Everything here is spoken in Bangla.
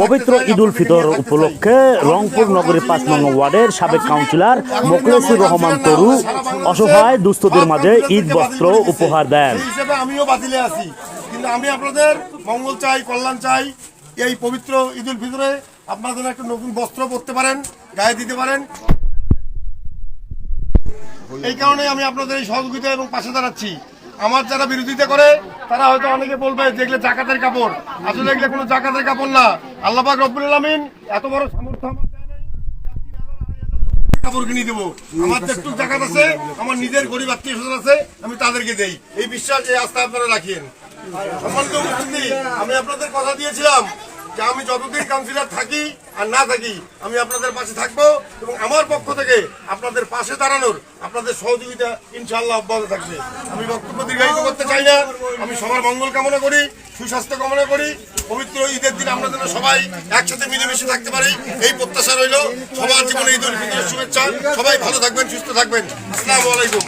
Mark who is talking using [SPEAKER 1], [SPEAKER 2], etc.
[SPEAKER 1] পবিত্র ঈদুল ফিতর উপলক্ষে রংপুর নগরীর পাঁচ নং ওয়ার্ডের সাবেক কাউন্সিলর মোকলেসুর রহমান তরু অসহায় দুস্থদের মাঝে ঈদ বস্ত্র উপহার দেন।
[SPEAKER 2] আমিও বাতিলে আছি। কিন্তু আমি আপনাদের মঙ্গল চাই, কল্যাণ চাই, এই পবিত্র ঈদুল ফিতরে আপনারা যেন একটা নতুন বস্ত্র পরতে পারেন, গায়ে দিতে পারেন। এই কারণে আমি আপনাদের এই সহযোগিতা এবং পাশে দাঁড়াচ্ছি। আমার যারা বিরোধিতা করে, তারা হয়তো অনেকে বলবে দেখলে জাকাতের কাপড়। আসলে দেখলে কোনো জাকাতের কাপড় না। আল্লাহ রব্বুল আলমিন এত বড় সামর্থ্য আমার। কাপড় কিনে দেবো। আমার আছে, আমার নিজের গরিব আত্মীয় আছে, আমি তাদেরকে দেই। এই বিশ্বাস আমি আপনাদের কথা দিয়েছিলাম। যে আমি যতদিন কাউন্সিলর থাকি আর না থাকি, আমি আপনাদের পাশে থাকব এবং আমার পক্ষ থেকে আপনাদের পাশে দাঁড়ানোর আপনাদের সহযোগিতা ইনশাআল্লাহ অব্যাহত থাকবে। আমি বক্তব্য দীর্ঘায়িত করতে চাই না। আমি সবার মঙ্গল কামনা করি, সুস্বাস্থ্য কামনা করি। পবিত্র ঈদের দিন আমরা যেন সবাই একসাথে মিলেমিশে থাকতে পারি। এই প্রত্যাশা রইল। সবার জীবনে ঈদ উল ফিতরের শুভেচ্ছা। সবাই ভালো থাকবেন, সুস্থ থাকবেন। আসসালামু আলাইকুম।